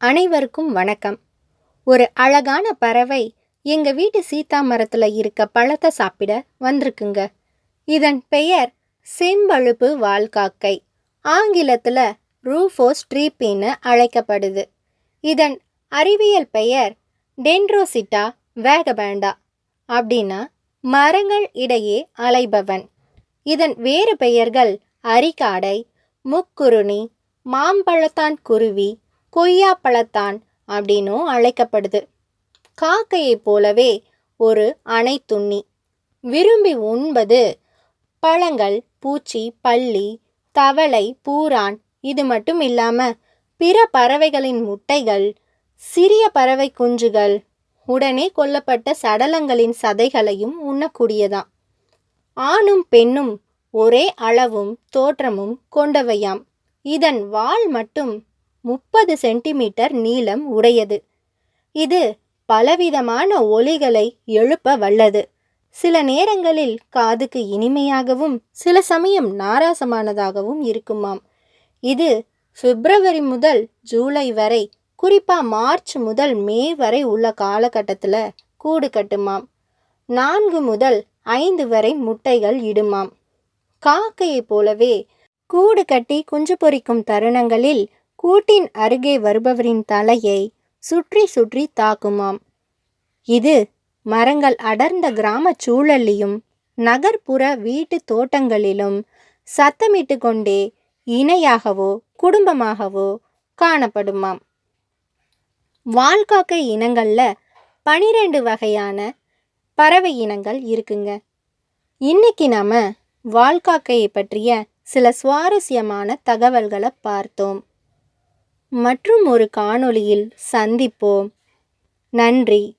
அனைவருக்கும் வணக்கம். ஒரு அழகான பறவை எங்க வீட்டு சீத்தா மரத்துல இருக்க பழத்தை சாப்பிட வந்திருக்குங்க. இதன் பெயர் செம்பழுப்பு வால்காக்கை. ஆங்கிலத்தில் ரூஃபோஸ் ட்ரீப்பின்னு அழைக்கப்படுது. இதன் அறிவியல் பெயர் டென்ட்ரோசிட்டா வேகபேண்டா அப்படின்னா மரங்கள் இடையே அலைபவன். இதன் வேறு பெயர்கள் அரிக்காடை முக்குருணி மாம்பழத்தான் குருவி கொய்யா பழத்தான் அப்படின்னும் அழைக்கப்படுது. காக்கையைப் போலவே ஒரு அணைத்துண்ணி விரும்பி உண்பது பழங்கள் பூச்சி பள்ளி தவளை பூரான் இது மட்டும் இல்லாமல் பிற பறவைகளின் முட்டைகள் சிறிய பறவை குஞ்சுகள் உடனே கொல்லப்பட்ட சடலங்களின் சதைகளையும் உண்ணக்கூடியதாம் ஆணும் பெண்ணும் ஒரே அளவும் தோற்றமும் கொண்டவையாம். இதன் வால் மட்டும் முப்பது சென்டிமீட்டர் நீளம் உடையது. இது பலவிதமான ஒலிகளை எழுப்ப வல்லது. சில நேரங்களில் காதுக்கு இனிமையாகவும் சில சமயம் நாராசமானதாகவும் இருக்குமாம். இது பிப்ரவரி முதல் ஜூலை வரை குறிப்பாக மார்ச் முதல் மே வரை உள்ள காலகட்டத்தில் கூடு கட்டுமாம். நான்கு முதல் ஐந்து வரை முட்டைகள் இடுமாம். காக்கையைப் போலவே கூடு கட்டி குஞ்சு பொரிக்கும் தருணங்களில் கூட்டின் அருகே வருபவரின் தலையை சுற்றி சுற்றி தாக்குமாம். இது மரங்கள் அடர்ந்த கிராமச் சூழலிலும் நகர்ப்புற வீட்டு தோட்டங்களிலும் சத்தமிட்டு கொண்டே இணையாகவோ குடும்பமாகவோ காணப்படுமாம். வால்காக்கை இனங்களில் பனிரெண்டு வகையான பறவை இனங்கள் இருக்குங்க. இன்னைக்கு நாம வால்காக்கையை பற்றிய சில சுவாரஸ்யமான தகவல்களை பார்த்தோம். மற்றும் ஒரு காணொளியில் சந்திப்போம். நன்றி.